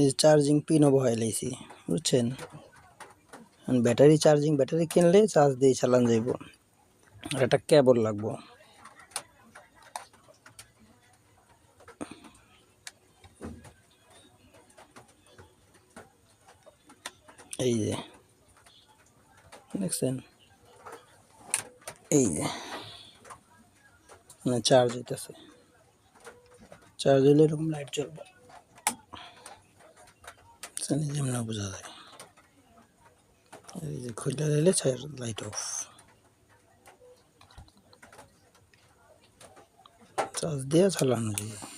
এ charging pin ও বই লাইছি বুঝছেন অন ব্যাটারি চার্জিং ব্যাটারি কিনলে চার্জ দেই চালান যাইবো আর এটা কেবল লাগবো এই যে নেক্সট এই যে না চার্জ দিতেছে চার্জ দিলে এরকম লাইট জ্বলবো পাকিস্তানি যেমন বোঝা যায় এই যে খুলে দিলে লাইট অফ চার্জ দিয়ে চালানো যায়